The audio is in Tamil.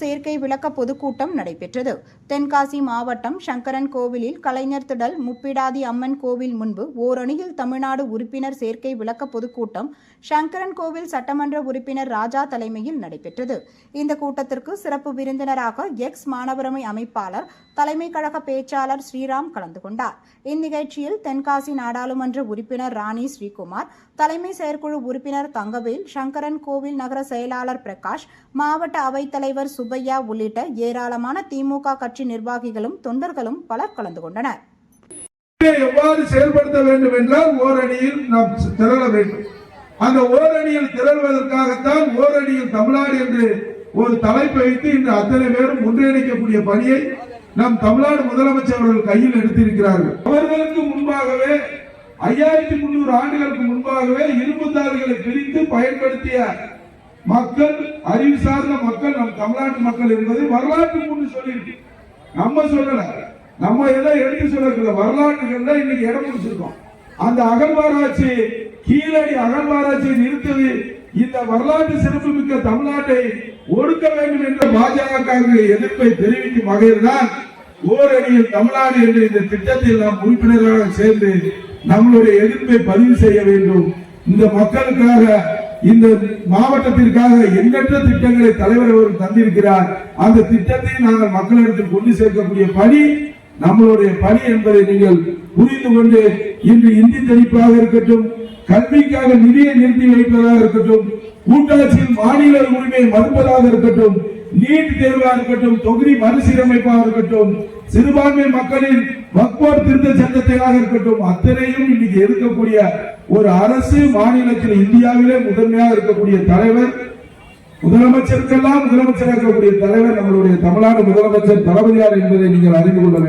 சேர்க்கை விளக்க பொதுக்கூட்டம் நடைபெற்றது. தென்காசி மாவட்டம் சங்கரன் கோவிலில் கலைஞர் திடல் முப்பிடாதி அம்மன் கோவில் முன்பு ஓரணியில் தமிழ்நாடு உறுப்பினர் சேர்க்கை விளக்க பொதுக்கூட்டம் சங்கரன் கோவில் சட்டமன்ற உறுப்பினர் ராஜா தலைமையில் நடைபெற்றது. இந்த கூட்டத்திற்கு சிறப்பு விருந்தினராக எக்ஸ் மாணவரமை அமைப்பாளர் தலைமை கழக பேச்சாளர் ஸ்ரீராம் கலந்து கொண்டார். இந்நிகழ்ச்சியில் தென்காசி நாடாளுமன்ற உறுப்பினர் ராணி ஸ்ரீகுமார் தலைமை செயற்குழு உறுப்பினர் தங்கவேல் சங்கரன் கோவில் நகர செயலாளர் பிரகாஷ் மாவட்ட மாவட்ட அவைத்தலைவர் சுப்பையா உள்ளிட்ட ஏராளமான திமுக கட்சி நிர்வாகிகளும் தொண்டர்களும் பலர் கலந்து கொண்டனர். எவ்வாறு செயல்படுத்த வேண்டும் என்றால் ஓரணியில் நாம் திரள வேண்டும். அந்த ஓரணியில் திரள்வதற்காகத்தான் ஓரணியில் தமிழ்நாடு என்று ஒரு தலைப்பை வைத்து இன்று அத்தனை பேரும் ஒன்றிணைக்கக்கூடிய பணியை நம் தமிழ்நாடு முதலமைச்சர் அவர்கள் கையில் எடுத்திருக்கிறார்கள். அவர்களுக்கு முன்பாகவே ஐயாயிரத்தி முன்னூறு ஆண்டுகளுக்கு முன்பாகவே இரும்பு இரும்புத்தாள்களை பிரித்து பயன்படுத்திய மக்கள் அறிவு சார்ந்த மக்கள் நம் தமிழ்நாட்டு மக்கள் என்பதை வரலாற்று முன்னு சொல்லியிருக்கு. நம்ம சொல்லல. நம்ம எதை எடுத்து சொல்லல வரலாற்றுகள்ல இன்னைக்கு இடம் பிடிச்சிருக்கோம். அந்த அகழ்வாராய்ச்சி கீழடி அகழ்வாராய்ச்சியை நிறுத்தது இந்த வரலாற்று சிறப்புமிக்க தமிழ்நாட்டை ஒடுக்க வேண்டும் என்ற பாஜக எதிர்ப்பை தெரிவிக்கும் வகையில் தான் ஓரணியில் தமிழ்நாடு என்ற இந்த திட்டத்தில் நாம் உறுப்பினர்களாக சேர்ந்து நம்மளுடைய எதிர்ப்பை பதிவு செய்ய வேண்டும். இந்த மக்களுக்காக இந்த மாவட்டத்திற்காக எண்ணற்ற திட்டங்களை தலைவர் அவர்கள் தந்திருக்கிறார். அந்த திட்டத்தை நாங்கள் மக்களிடத்தில் கொண்டு சேர்க்கக்கூடிய பணி நம்மளுடைய பணி என்பதை நீங்கள் புரிந்து கொண்டு இன்று இந்தி தெளிப்பாக இருக்கட்டும் கல்விக்காக நிதியை நிறுத்தி வைப்பதாக இருக்கட்டும் கூட்டாட்சியில் மாநில உரிமையை மறுப்பதாக இருக்கட்டும் நீட் தேர்வாக இருக்கட்டும் தொகுதி மறுசீரமைப்பாக இருக்கட்டும் சிறுபான்மை மக்களின் வக்போர் திருத்த சட்டத்தையாக இருக்கட்டும் அத்தனையும் இன்னைக்கு இருக்கக்கூடிய ஒரு அரசு மாநிலத்தில் இந்தியாவிலே முதன்மையாக இருக்கக்கூடிய தலைவர் முதலமைச்சருக்கெல்லாம் முதலமைச்சராக இருக்கக்கூடிய தலைவர் நம்மளுடைய தமிழ்நாடு முதலமைச்சர் தளபதியார் என்பதை நீங்கள் அறிந்து கொள்ள வேண்டும்.